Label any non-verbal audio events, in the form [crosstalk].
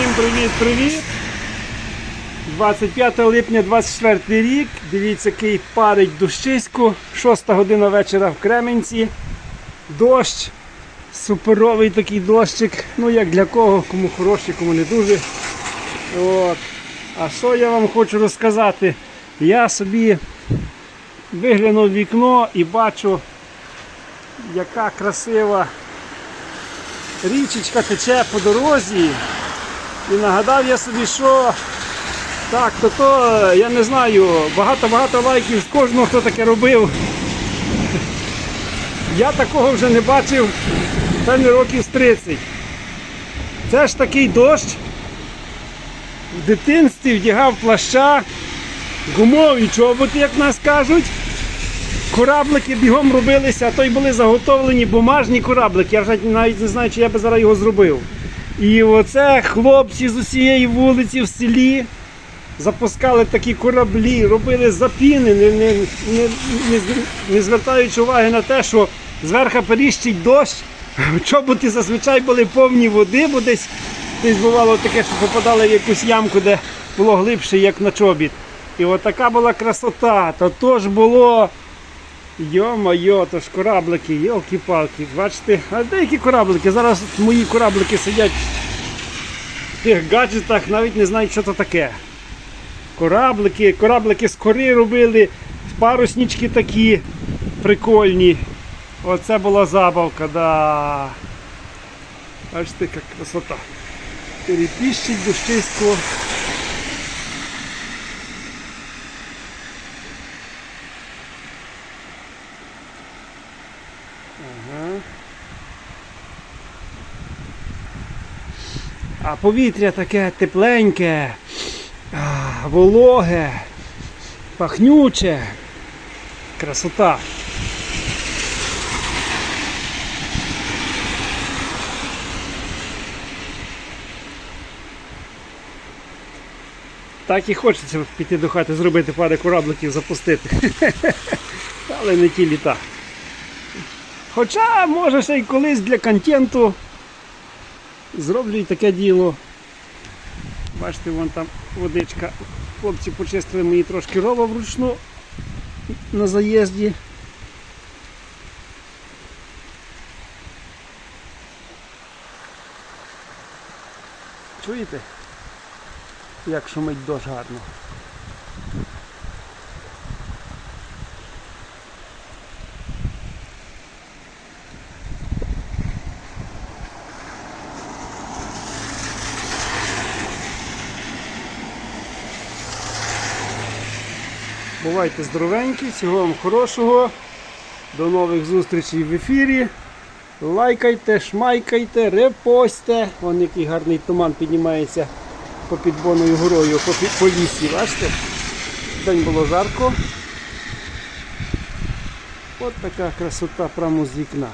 Всім привіт-привіт! 25 липня 24 рік. Дивіться, який парить дощиську. 6 година вечора в Кременці. Дощ. Суперовий такий дощик. Ну як для кого, кому хороший, кому не дуже. От. А що я вам хочу розказати? Я собі виглянув в вікно і бачу, яка красива річечка тече по дорозі. І нагадав я собі, що так, то то, я не знаю, багато-багато лайків з кожного, хто таке робив. Я такого вже не бачив певне років з 30. Це ж такий дощ. В дитинстві вдягав плаща, гумові чоботи, як нас кажуть. Кораблики бігом робилися, а то й були заготовлені бумажні кораблики. Я вже навіть не знаю, чи я би зараз його зробив. І оце хлопці з усієї вулиці в селі запускали такі кораблі, робили запіни, не, не, не, не, не звертаючи уваги на те, що зверху періщить дощ. Чоботи зазвичай були повні води, бо десь, десь бувало таке, що попадали в якусь ямку, де було глибше, як на чобіт. І от була красота. То ж було. Йо-моє, то ж кораблики, йолки-палки. Бачите, а деякі кораблики. Зараз мої кораблики сидять в тих гаджетах, навіть не знають, що це таке. Кораблики, кораблики з кори робили, паруснички такі прикольні. Оце була забавка, да. Бачите, яка красота. Перепіщить дощисько. Ага. А повітря таке тепленьке, вологе, пахнюче. Красота. Так і хочеться піти до хати, зробити пару корабликів, запустити. [laughs] Але не ті літа. Хоча, може, ще й колись для контенту зроблю і таке діло. Бачите, вон там водичка. Хлопці почистили мені трошки рова вручну на заїзді. Чуєте? Як шумить дощ гарно. Бувайте здоровенькі, всього вам хорошого. До нових зустрічей в ефірі. Лайкайте, шмайкайте, репостьте. Вон який гарний туман піднімається по підбоною горою, по, по лісі. Бачите? День було жарко. От така красота прямо з вікна.